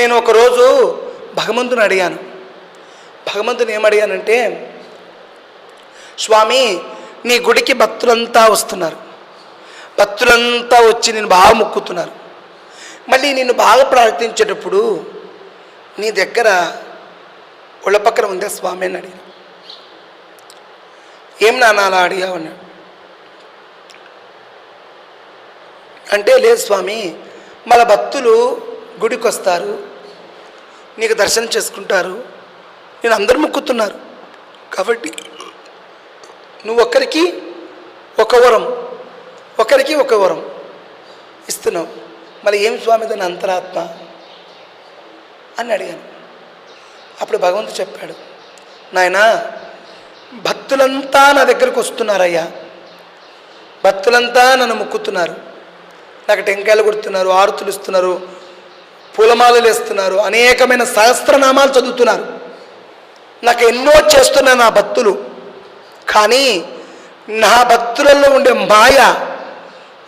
నేను ఒకరోజు భగవంతుని అడిగాను. భగవంతుని ఏమడిగానంటే స్వామి నీ గుడికి భక్తులంతా వస్తున్నారు. భక్తులంతా వచ్చి నేను బాగా మొక్కుతున్నారు. మళ్ళీ నిన్ను బాగా ప్రార్థించేటప్పుడు నీ దగ్గర ఒళ్ళ పక్కన ఉందే స్వామి? అని అడిగాను. ఏం నాన్న అలా అడిగావు? అన్నాడు. అంటే లేదు స్వామి మన భక్తులు గుడికి వస్తారు నీకు దర్శనం చేసుకుంటారు. నేను అందరూ మొక్కుతున్నారు. కాబట్టి నువ్వు ఒక్కరికి ఒక వరం ఒకరికి ఒక వరం ఇస్తున్నావు. మరి ఏం స్వామి దాని అంతరాత్మ అని అడిగాను. అప్పుడు భగవంతుడు చెప్పాడు నాయనా భక్తులంతా నా దగ్గరకు వస్తున్నారయ్యా. భక్తులంతా నన్ను మొక్కుతున్నారు. నాకు టెంకాయలు కొడుతున్నారు ఆరుతులు ఇస్తున్నారు. పూలమాలలు వేస్తున్నారు అనేకమైన సహస్రనామాలు చదువుతున్నారు. నాకు ఎన్నో చేస్తున్నారు నా భక్తులు. కానీ నా భక్తులలో ఉండే మాయ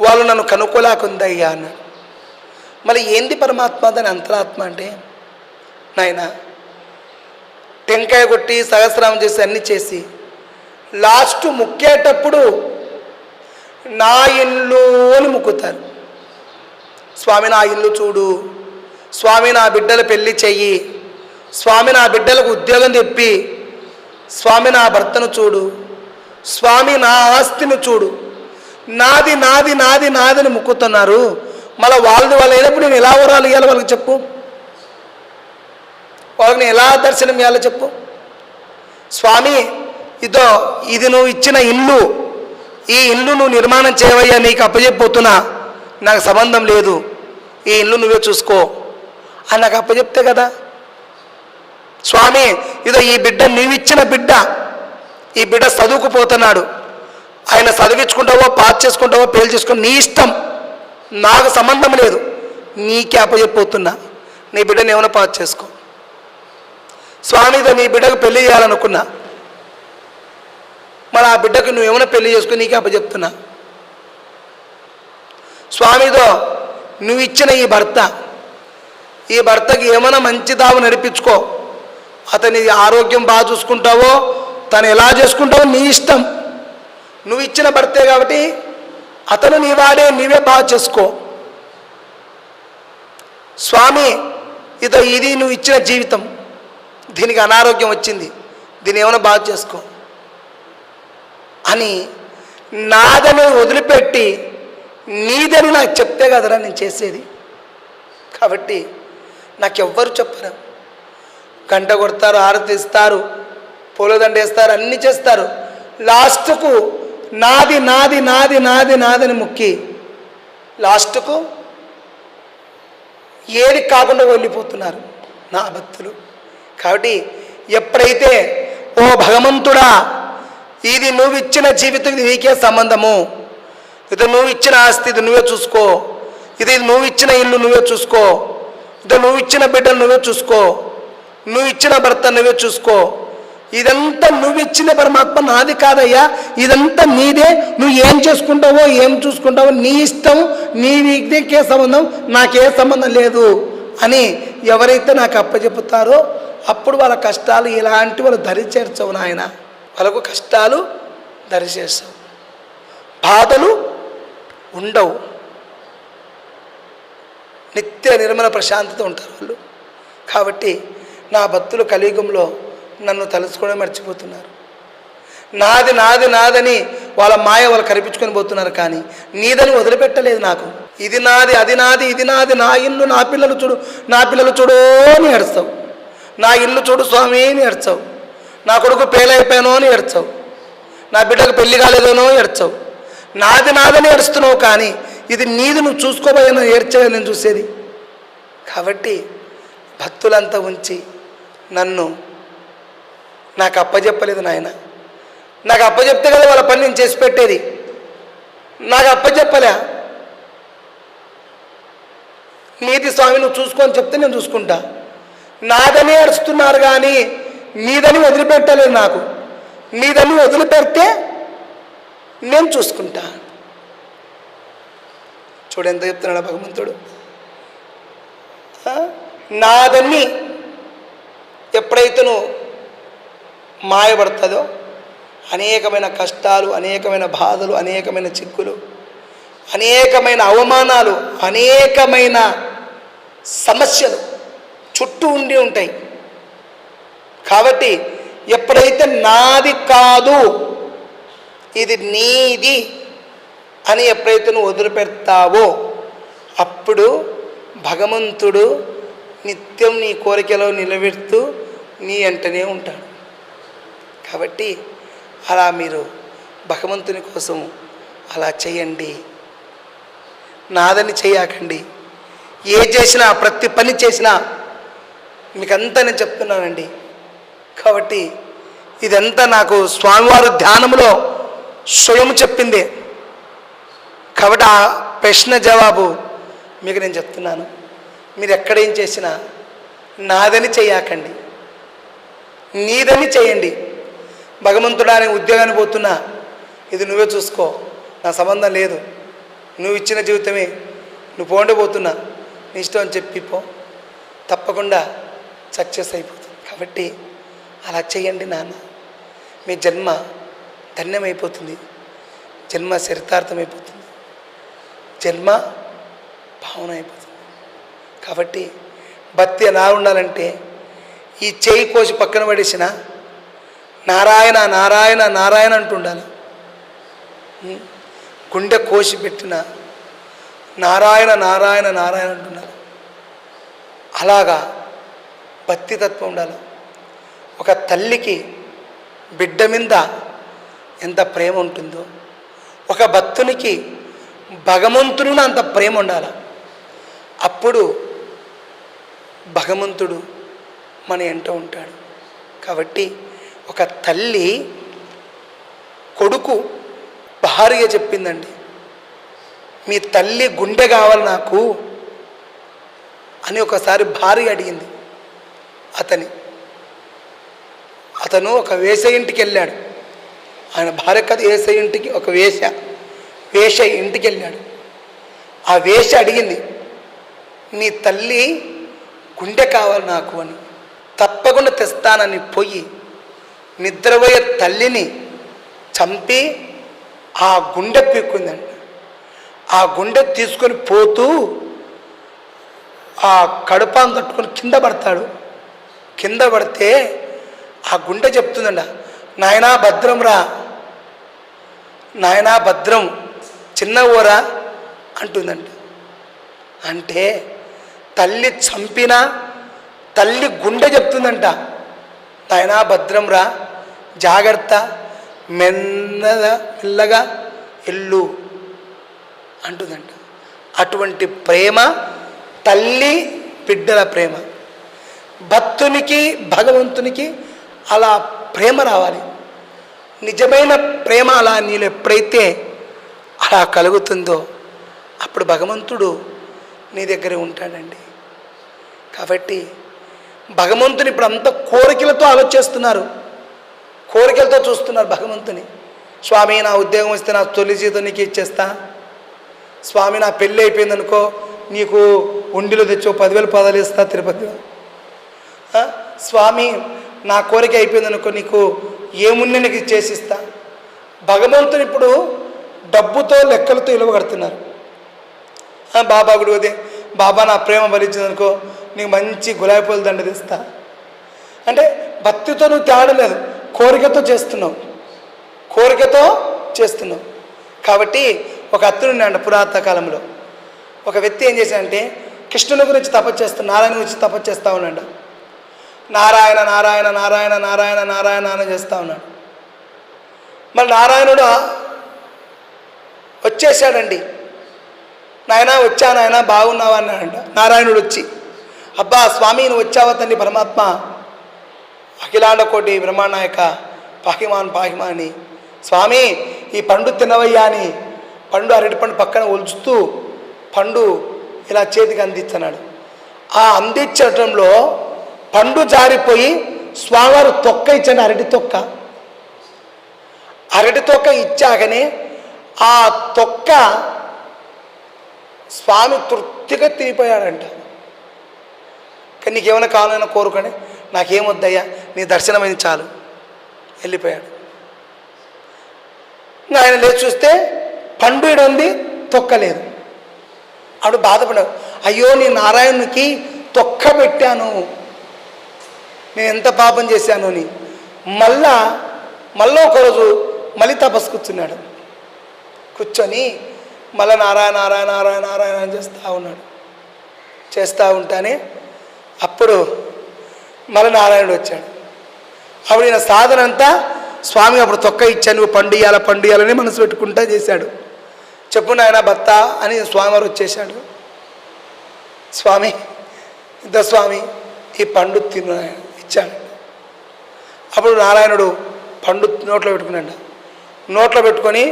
వాళ్ళు నన్ను కనుక్కోలేకుందయ్యా అన్నాడు మరి ఏంది పరమాత్మ దాని అంతరాత్మ అంటే? నాయన టెంకాయ కొట్టి సహస్రామం చేసి అన్ని చేసి లాస్ట్ ముక్కేటప్పుడు నా ఇల్లు అని ముక్కుతారు. స్వామి నా ఇల్లు చూడు. స్వామి నా బిడ్డలు పెళ్ళి చెయ్యి. స్వామి నా బిడ్డలకు ఉద్యోగం తెప్పి. స్వామి నా భర్తను చూడు. స్వామి నా ఆస్తిని చూడు. నాది నాది నాది నాదని ముక్కుతున్నారు. మళ్ళీ వాళ్ళది వాళ్ళు అయినప్పుడు నేను ఎలా ఊరాలు ఇవ్వాలి వాళ్ళకి చెప్పు. వాళ్ళకి నేను ఎలా దర్శనం ఇవ్వాలో చెప్పు. స్వామి ఇదో ఇది నువ్వు ఇచ్చిన ఇల్లు. ఈ ఇల్లు నువ్వు నిర్మాణం చేయవయ్యా నీకు అప్పచెప్పోతున్నా నాకు సంబంధం లేదు. ఈ ఇల్లు నువ్వే చూసుకో. అని నాకు అప్పచెప్తే కదా. స్వామి ఇదో ఈ బిడ్డ నీవిచ్చిన బిడ్డ. ఈ బిడ్డ చదువుకుపోతున్నాడు. ఆయన చదివించుకుంటావో పాస్ చేసుకుంటావో పేలు చేసుకుంటా నీ ఇష్టం. నాకు సంబంధం లేదు. నీకే అప్పచెప్పోతున్నా నీ బిడ్డని ఏమైనా పాస్ చేసుకో. స్వామి ఇదో నీ బిడ్డకు పెళ్ళి చేయాలనుకున్నా. మరి ఆ బిడ్డకు నువ్వేమైనా పెళ్ళి చేసుకుని నీకే అప్పచెప్తున్నా స్వామిదో నువ్వు ఇచ్చిన ఈ భర్త ఈ భర్తకి ఏమైనా మంచి దావు నడిపించుకో. అతని ఆరోగ్యం బాగా చూసుకుంటావో తను ఎలా చేసుకుంటావో నీ ఇష్టం. నువ్వు ఇచ్చిన భర్తే కాబట్టి అతను నీ వాడే నీవే బాగా చేసుకో. స్వామి ఇదో ఇది నువ్వు ఇచ్చిన జీవితం. దీనికి అనారోగ్యం వచ్చింది. దీని ఏమైనా బాగా చేసుకో. అని నాదని వదిలిపెట్టి నీదని నాకు చెప్తే కదరా నేను చేసేది. కాబట్టి నాకెవ్వరు చెప్పరు. గంట కొడతారు ఆరతి ఇస్తారు పూలదండ వేస్తారు అన్నీ చేస్తారు. లాస్ట్కు నాది నాది నాది నాది నాదని ముక్కి లాస్ట్కు ఏది కాకుండా వెళ్ళిపోతున్నారు నా భక్తులు. కాబట్టి ఎప్పుడైతే ఓ భగవంతుడా ఇది నువ్వు ఇచ్చిన జీవితం ఇది నీకే సంబంధము. ఇది నువ్వు ఇచ్చిన ఆస్తి ఇది నువ్వే చూసుకో. ఇది నువ్వు ఇచ్చిన ఇల్లు నువ్వే చూసుకో. నువ్వు ఇచ్చిన బిడ్డలు నువ్వే చూసుకో. నువ్వు ఇచ్చిన భర్త నువ్వే చూసుకో. ఇదంతా నువ్వు ఇచ్చిన పరమాత్మ నాది కాదయ్యా. ఇదంతా నీదే. నువ్వు ఏం చేసుకుంటావో ఏం చూసుకుంటావో నీ ఇష్టం నీ నీకే సంబంధం నాకే సంబంధం లేదు అని ఎవరైతే నాకు అప్పచెపుతారో అప్పుడు వాళ్ళ కష్టాలు ఇలాంటి వాళ్ళు దరి చేర్చవు నాయన. వాళ్ళకు కష్టాలు దరి చేస్తావు బాధలు ఉండవు. నిత్య నిర్మల ప్రశాంతత ఉంటారు వాళ్ళు. కాబట్టి నా భక్తులు కలియుగంలో నన్ను తలుచుకోవడం మర్చిపోతున్నారు. నాది నాది నాదని వాళ్ళ మాయ వాళ్ళు కనిపించుకొని పోతున్నారు కానీ నీదని వదిలిపెట్టలేదు నాకు. ఇది నాది అది నాది ఇది నాది నా ఇల్లు నా పిల్లలు చూడు నా పిల్లలు చూడో అని ఏడుస్తావు నా ఇల్లు చూడు స్వామి అని ఏడ్చావు. నా కొడుకు పేలైపోయానో అని ఏడ్చావు. నా బిడ్డకు పెళ్ళి కాలేదనో ఏడ్చావు. నాది నాదని ఏడుస్తున్నావు కానీ ఇది నీది నువ్వు చూసుకోబోయేనో ఏడ్చగా నేను చూసేది. కాబట్టి భక్తులంతా ఉంచి నన్ను నాకు అప్పచెప్పలేదు నాయన. నాకు అప్పచెప్తే కదా వాళ్ళ పని నేను చేసి పెట్టేది. నాకు అప్పచెప్పలే నీతి స్వామి నువ్వు చూసుకొని చెప్తే నేను చూసుకుంటా. నాదని అరుస్తున్నారు కానీ నీదని వదిలిపెట్టలేదు నాకు. నీదని వదిలిపెడితే నేను చూసుకుంటా. చూడు ఎంత చెప్తున్నాడు భగవంతుడు? నాదన్ని ఎప్పుడైతే నువ్వు మాయపడుతుందో అనేకమైన కష్టాలు అనేకమైన బాధలు అనేకమైన చిక్కులు అనేకమైన అవమానాలు అనేకమైన సమస్యలు చుట్టూ ఉండి ఉంటాయి. కాబట్టి ఎప్పుడైతే నాది కాదు ఇది నీది అని ఎప్పుడైతే నువ్వు వదిలిపెడతావో అప్పుడు భగవంతుడు నిత్యం నీ కోరికలో నిలబెడుతూ నీ వెంటనే ఉంటాడు. కాబట్టి అలా మీరు భగవంతుని కోసం అలా చేయండి. నాదని చేయకండి. ఏ చేసినా ప్రతి పని చేసినా మీకంతా నేను చెప్తున్నానండి. కాబట్టి ఇదంతా నాకు స్వామివారు ధ్యానంలో స్వయం చెప్పిందే. కాబట్టి ఆ ప్రశ్న జవాబు మీకు నేను చెప్తున్నాను. మీరు ఎక్కడేం చేసినా నాదని చేయకండి. నీదని చేయండి. భగవంతుడా నేను పోతున్నా ఇది నువ్వే చూసుకో నా సంబంధం లేదు. నువ్వు ఇచ్చిన జీవితమే నువ్వు పోండి పోతున్నా నీ ఇష్టం అని చెప్పి పో. తప్పకుండా సక్సెస్ అయిపోతుంది. కాబట్టి అలా చేయండి నాన్న. మీ జన్మ ధన్యమైపోతుంది. జన్మ చరితార్థమైపోతుంది. జన్మ భావన అయిపోతుంది. కాబట్టి భక్తి ఎలా ఉండాలంటే ఈ చేయి కోసి పక్కన పడేసిన నారాయణ నారాయణ నారాయణ అంటుండాలి గుండె కోసి పెట్టిన నారాయణ నారాయణ నారాయణ అంటున్నారు అలాగా భక్తి తత్వం ఉండాలి. ఒక తల్లికి బిడ్డ మీద ఎంత ప్రేమ ఉంటుందో ఒక భక్తునికి భగవంతుడిని అంత ప్రేమ ఉండాలి? అప్పుడు భగవంతుడు మన ఎంట ఉంటాడు. కాబట్టి ఒక తల్లి కొడుకు భార్య చెప్పిందండి మీ తల్లి గుండె కావాలి నాకు అని ఒకసారి భార్య అడిగింది అతని. అతను ఒక వేస ఇంటికి వెళ్ళాడు. ఆయన భార్య కథ వేసే ఇంటికి ఒక వేష వేష ఇంటికి వెళ్ళాడు ఆ వేష అడిగింది నీ తల్లి గుండె కావాలి నాకు అని. తప్పకుండా తెస్తానని పోయి నిద్రపోయే తల్లిని చంపి ఆ గుండె పీక్కుందండి ఆ గుండె తీసుకొని పోతూ ఆ కడుపాను తట్టుకొని కింద పడతాడు. కింద పడితే ఆ గుండె చెప్తుందండ నాయనా భద్రం రా. నాయనా భద్రం. చిన్న ఊరా అంటుందంట. అంటే తల్లి చంపినా తల్లి గుండె చెప్తుందంట. నాయనా భద్రం రా. జాగ్రత్త. మెల్లగా మెల్లగా ఇల్లు అంటుందంట. అటువంటి ప్రేమ తల్లి బిడ్డల ప్రేమ. భక్తునికి భగవంతునికి అలా ప్రేమ రావాలి. నిజమైన ప్రేమ అలా నీళ్ళు ఎప్పుడైతే అలా కలుగుతుందో అప్పుడు భగవంతుడు నీ దగ్గర ఉంటాడండి. కాబట్టి భగవంతుని ఇప్పుడు అంత కోరికలతో ఆలోచిస్తున్నారు. కోరికలతో చూస్తున్నారు భగవంతుని. స్వామి నా ఉద్యోగం ఇస్తే నా తొలి జీతం నీకు ఇచ్చేస్తా. స్వామి నా పెళ్ళి అయిపోయిందనుకో నీకు ఉండిలో తెచ్చో పదివేలు పదాలు ఇస్తా తిరుపతిలో. స్వామి నా కోరిక అయిపోయిందనుకో నీకు ఏమున్నా నీకు చేసిస్తా. భగవంతుని ఇప్పుడు డబ్బుతో లెక్కలతో ఇలువ కడుతున్నారు. బాబా గుడి పోతే బాబా నా ప్రేమ భరించింది అనుకో నీకు మంచి గులాబీ పూల దండ తెస్తా. అంటే భక్తితో నువ్వు తేడలేదు కోరికతో చేస్తున్నావు. కోరికతో చేస్తున్నావు. కాబట్టి ఒక అత్తనుండ పురాతన కాలంలో. ఒక వ్యక్తి ఏం చేశాడంటే కృష్ణుని గురించి తపస్సు చేస్తూ నారాయణ గురించి తపస్సు చేస్తూ ఉన్నాడు. నారాయణ నారాయణ నారాయణ నారాయణ నారాయణ అని చేస్తూ ఉన్నాడు. మరి నారాయణుడు వచ్చేసాడండి నాయన వచ్చా నాయన బాగున్నావా అన్నాడంట. నారాయణుడు వచ్చి అబ్బా స్వామి నువ్వు వచ్చావా తండ్రి పరమాత్మ? అఖిలాండ కోటి బ్రహ్మానాయక పాహిమాన్ పాహిమాని. స్వామి ఈ పండు తినవయ్యా అని పండు అరటి పండు పక్కన ఒలుచుతూ పండు ఇలా చేతికి అందించన్నాడు. ఆ అందించటంలో పండు జారిపోయి స్వామివారు తొక్క ఇచ్చాడు అరటి తొక్క. అరటి తొక్క ఇచ్చాకనే ఆ తొక్క స్వామి తృప్తిగా తినిపోయాడంట. కానీ నీకేమైనా కావాలైనా కోరుకొని నాకేమొద్దయ్యా నీ దర్శనమైంది చాలు. వెళ్ళిపోయాడు. ఆయన లేచి చూస్తే పండు ఈడ ఉంది తొక్కలేదు ఆడు బాధపడాడు అయ్యో నీ నారాయణునికి తొక్క పెట్టాను. నేను ఎంత పాపం చేశాను అని. మళ్ళా మళ్ళీ ఒకరోజు మళ్ళీ తపస్సు కూర్చున్నాడు. కూర్చొని మళ్ళీ నారాయణ నారాయణ నారాయణ నారాయణ అని చేస్తూ ఉన్నాడు. చేస్తూ ఉంటానే అప్పుడు మళ్ళీ నారాయణుడు వచ్చాడు. అప్పుడు ఈయన సాధన అంతా స్వామి అప్పుడు తొక్క ఇచ్చాను నువ్వు పండు ఇయ్యాల పండు ఇయ్యాలని మనసు పెట్టుకుంటా చేశాడు. చెప్పు నాయన భర్త అని స్వామివారు వచ్చేసాడు స్వామి ఇంత స్వామి ఈ పండు తిను ఇచ్చాను. ఇచ్చాడు అప్పుడు నారాయణుడు పండు నోట్లో పెట్టుకున్నాడు. నోట్లో పెట్టుకొని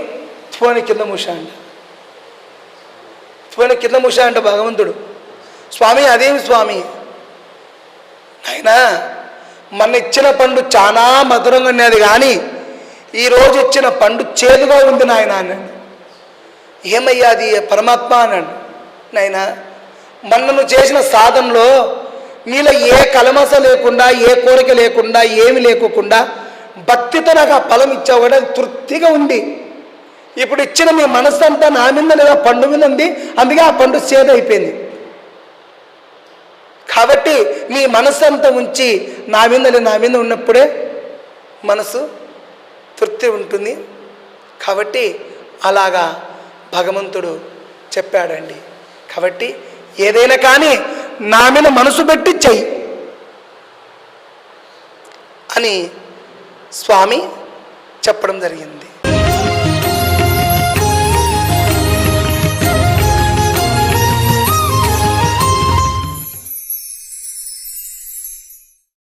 తుఫాని కింద మూసాడు తుఫాని కింద మూసాడంట భగవంతుడు. స్వామి అదేమి స్వామి? అయినా మన ఇచ్చిన పండు చాలా మధురంగా ఉన్నది కానీ ఈరోజు ఇచ్చిన పండు చేదుగా ఉంది నాయన అన్నాడు. ఏమయ్యా అది? పరమాత్మ అన్నాడు. నాయన మొన్న నువ్వు చేసిన సాధనలో నీలో ఏ కలమస లేకుండా ఏ కోరిక లేకుండా ఏమి లేకోకుండా భక్తితో నాకు ఆ ఫలం ఇచ్చావు కూడా తృప్తిగా ఉంది. ఇప్పుడు ఇచ్చిన మీ మనసు అంతా నా మీద లేదా పండు మీద ఉంది. అందుకే ఆ పండు చేదు అయిపోయింది. కాబట్టి మీ మనసు అంతా ఉంచి నా మీద లేదు నా మీద ఉన్నప్పుడే మనసు తృప్తి ఉంటుంది. కాబట్టి అలాగా భగవంతుడు చెప్పాడండి. కాబట్టి ఏదైనా కానీ నా మీద మనసు పెట్టి చెయ్యి అని స్వామి చెప్పడం జరిగింది.